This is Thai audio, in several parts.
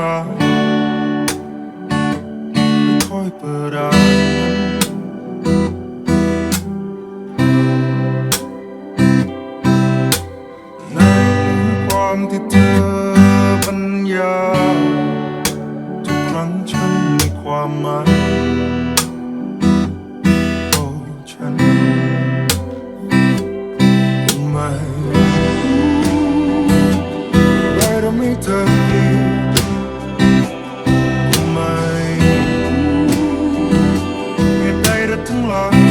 มเดิมขึ้นมาค่อยเปิดอ่านในความที่เธอปัญญาทุกครั้งฉันมีความหมาย ตุใ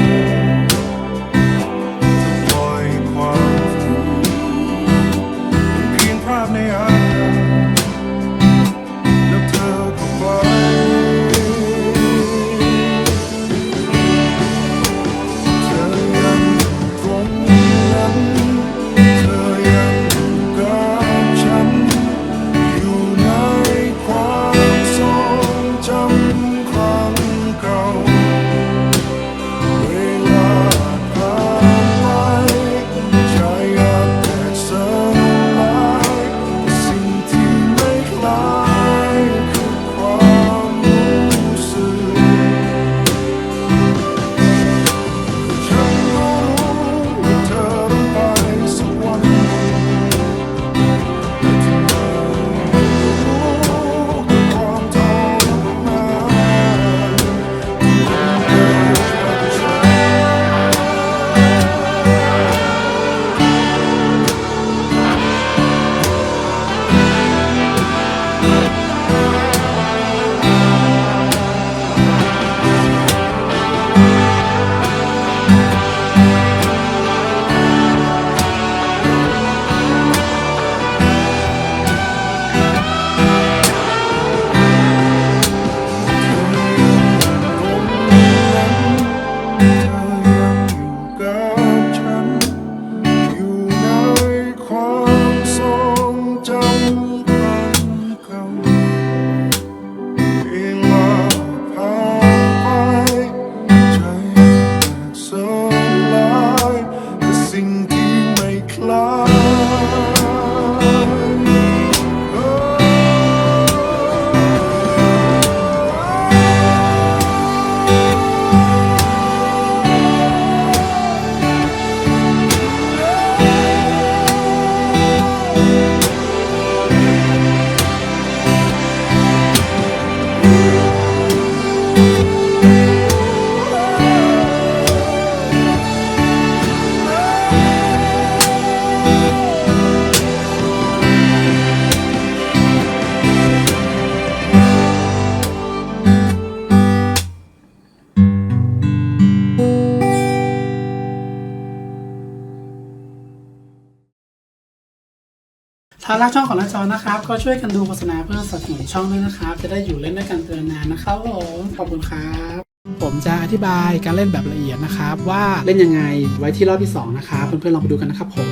ถ้ารักช่องของน้าจอนะครับ ก็ช่วยกันดูโฆษณาเพื่อสนับสนุนช่องด้วยนะครับ จะได้อยู่เล่นด้วยกันเตือนนานนะครับผมขอบคุณครับ ผมจะอธิบายการเล่นแบบละเอียดนะครับ ว่าเล่นยังไงไว้ที่รอบที่สองนะครับเพื่อนๆลองไปดูกันนะครับผม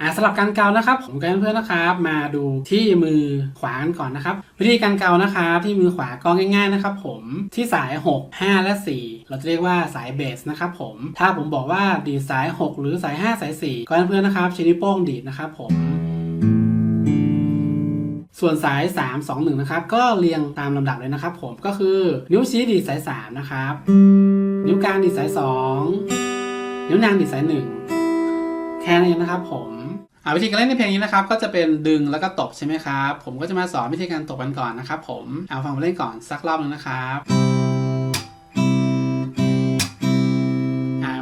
อ่าสำหรับการเกานะครับ ผมกับเพื่อนๆนะครับ มาดูที่มือขวากันก่อนนะครับ วิธีการเกานะครับที่มือขวาก็ง่าย ๆนะครับ ผมที่สาย 6 5 และ 4 เราจะเรียกว่าสายเบสนะครับผมถ้าผมบอกว่าดีดสาย 6 หรือสาย 5 สาย 4ก็เพื่อนๆนะครับใช้นิ้วโป้งดีดนะครับผม ส่วนสาย 3 2 1 นะครับ ก็เรียงตามลำดับเลยนะครับผมก็คือนิ้วชี้ดีดสาย 3 นะครับ นิ้วกลางดีดสาย 2 นิ้วนางดีดสาย 1 แค่นั้นเองนะครับผมอาวิธีการเล่นในเพลงนี้นะครับก็จะเป็นดึงแล้วก็ตบใช่ไหมครับผมก็จะมาสอนวิธีการตบกันก่อนนะครับผมเอาฟังมาเล่นก่อนสักรอบหนึงนะครับ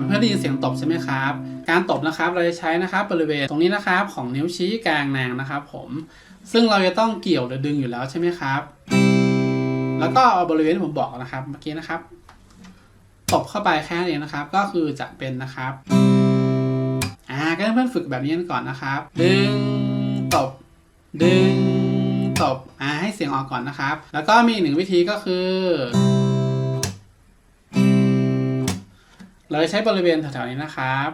เพื่อได้ยินเสียงตบใช่ไหมครับการตบนะครับเราจะใช้นะครับบริเวณตรงนี้นะครับของนิ้วชี้กลางนางนะครับ ผม ซึ่งเราจะต้องเกี่ยวหรือดึงอยู่แล้วใช่ไหมครับ แล้วก็เอาบริเวณที่ผมบอกนะครับเมื่อกี้นะครับ ตบเข้าไปแค่นี้นนะครับ ก็คือจะเป็นนะครับ อ่าก็ให้เพื่อนฝึกแบบนี้กันก่อนนะครับ ดึง ตบ ดึง ตบ อ่าให้เสียงออกก่อนนะครับ แล้วก็มีอีกหนึ่งวิธีก็คือ เราจะใช้บริเวณแถวๆนี้นะครับ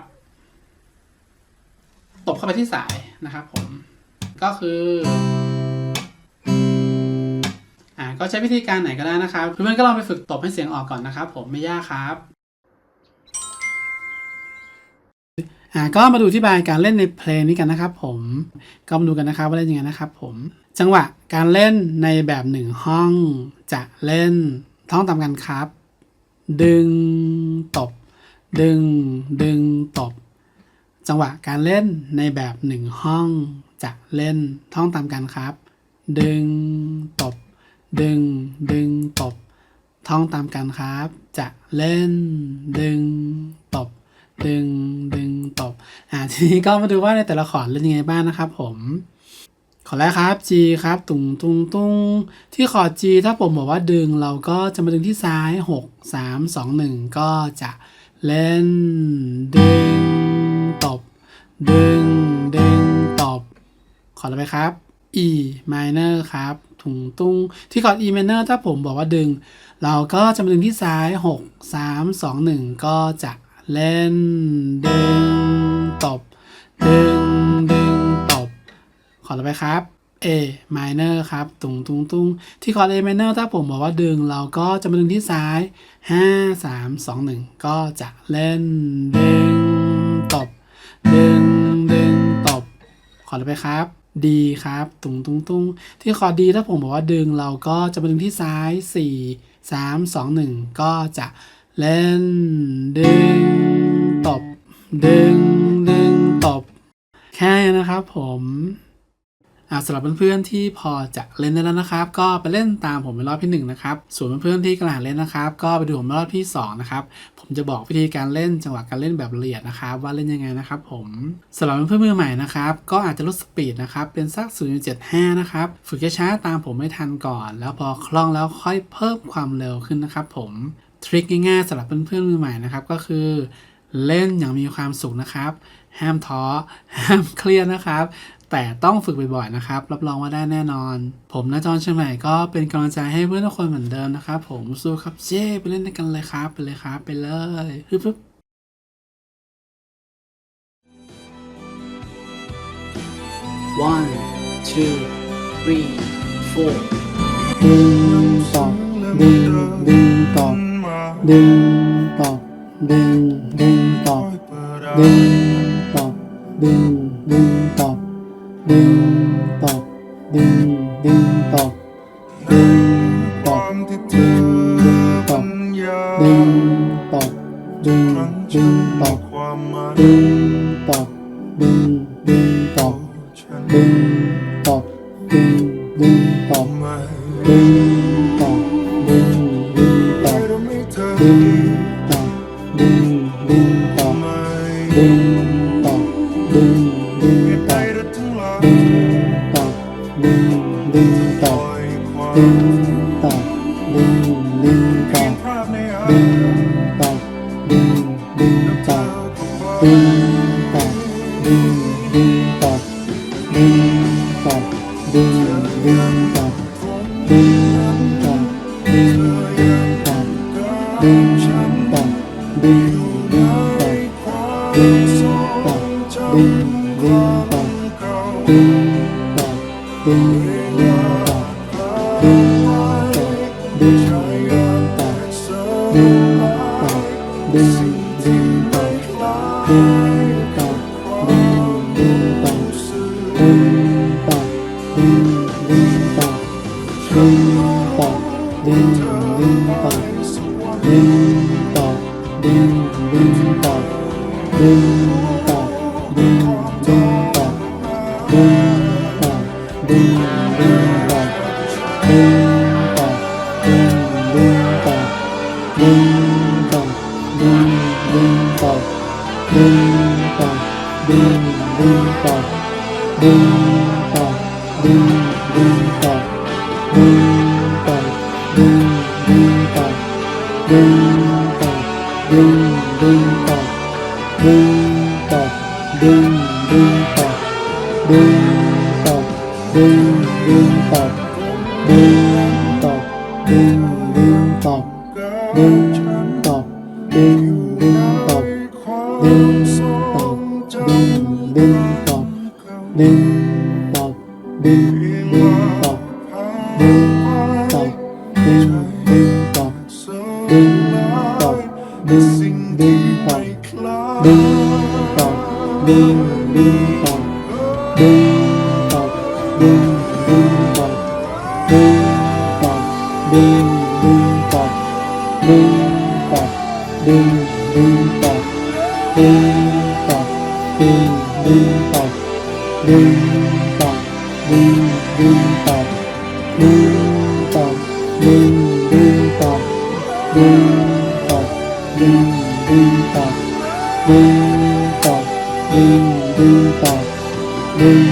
ตบเข้าไปที่สายนะครับผม ก็คืออ่าก็ใช้วิธีการไหนก็ได้นะครับเพื่อนๆก็ลองไปฝึกตบให้เสียงออกก่อนนะครับ ผมไม่ยากครับอ่าก็มาดูที่บายการเล่นในเพลงนี้กันนะครับ ผมก็มาดูกันนะครับว่าเล่นยังไงนะครับ ผม จังหวะการเล่นในแบบหนึ่งห้อง จะเล่นท่องตามกันครับ ดึงตบ ดึง ดึงตบ จังหวะการเล่นในแบบหนึ่งห้อง จะเล่นท่องตามกันครับ ดึงตบ ดึง ดึงตบ ท่องตามกันครับ จะเล่น ดึงตบ ดึง ดึงตบ อ่าทีนี้ก็มาดูว่าในแต่ละคอดเล่นยังไงบ้างนะครับผมขอแรกครับ G ครับ ตุงตุงตุงที่คอด G ถ้าผมบอกว่าดึงเราก็จะมาดึงที่ซ้าย 6 3 2 1 ก็จะเล่น ดึง ตบ ดึง ดึง ขอต่อไปครับ E minor ครับถุงตุ้งที่คอร์ด E minor ถ้าผมบอกว่าดึง เราก็จะมาดึงที่ซ้าย 6 3 2 1 ก็จะเล่น ดึง ตบ ดึง ดึง ตบ ขอต่อไปครับ A minor ครับตุงตุงตุงที่คอร์ด A minor ถ้าผมบอกว่าดึง เราก็จะมาดึงที่ซ้าย 5 3 2 1 ก็จะเล่น ดึง ตบ ดึง ดึง ตบ ขอต่อไปครับ D ครับตุงตุงตุงที่คอด D ถ้าผมบอกว่าดึงเราก็จะมาดึงที่ซ้าย 4 3 2 1 ก็จะเล่น ดึง ตบ ดึง ดึง ตบ แค่นี้นะครับผมอาสำหรับเพื่อนๆที่พอจะเล่นได้แล้วนะครับ ก็ไปเล่นตามผมในรอบที่หนึ่งนะครับส่วนเพื่อนๆที่กำลังเล่นนะครับ ก็ไปดูผมในรอบที่สองนะครับ ผมจะบอกวิธีการเล่นจังหวะการเล่นแบบละเอียดนะครับว่าเล่นยังไงนะครับผมสำหรับเพื่อนๆมือใหม่นะครับก็อาจจะลดสปีดนะครับเป็นสัก 0.75 นะครับฝึกช้าตามผมไม่ทันก่อน แล้วพอคล่องแล้วค่อยเพิ่มความเร็วขึ้นนะครับผมทริคง่ายๆสำหรับเพื่อนๆมือใหม่นะครับก็คือ เล่นอย่างมีความสุขนะครับ ห้ามท้อห้ามเครียดนะครับ แต่ต้องฝึกบ่อยๆนะครับ รับรองว่าได้แน่นอน ผมนะจอนเชียงใหม่ก็เป็นกำลังใจให้เพื่อนทุกคนเหมือนเดิมนะครับ ผมสู้ครับเจ้ไปเล่นด้วยกันเลยครับ ไปเลยครับ ไปเลยฮึบฮึบ one two three four ดึงตอบดึงดึงตอบดึงตอบดึงดึงตอบดึงตอบดึงดึง ดึงตอบดึงดึงตใจอกดึงตอบดึงดึงตปอล่อดึงตอบดึงดึงตเพีอยงบภาพในอาดึงตอบดึงดึงตอบดึงตอบดึงดึงตอบดึงตอบดึงดึงตอบดึงตอบดึงดึงตอบดึง boom bump, boom bump, boom boom bumps, boom bump, boom boom bump, boom bump, boom boom bumps, boom bump, boom boom bump, boom bump, boom boom bump, boom bump, boom boom. đinh đinh tọt đinh tọt đinh đinh tọt đinh tọt đinh đinh tọt đinh tọt đinh đinh tọt đinh tọt đinh đinh tọt đinh tọt đinh đinh tọt đinh tọt đinh ดึงตอบดึงดึงตอบดึงตอบดึงดึงตอบดึงตอบดึงดึงตอบดึงตอบดึงดึงตอบดึงตอบดึงดึงตอบดึงตอบดึงดึงตอบดึง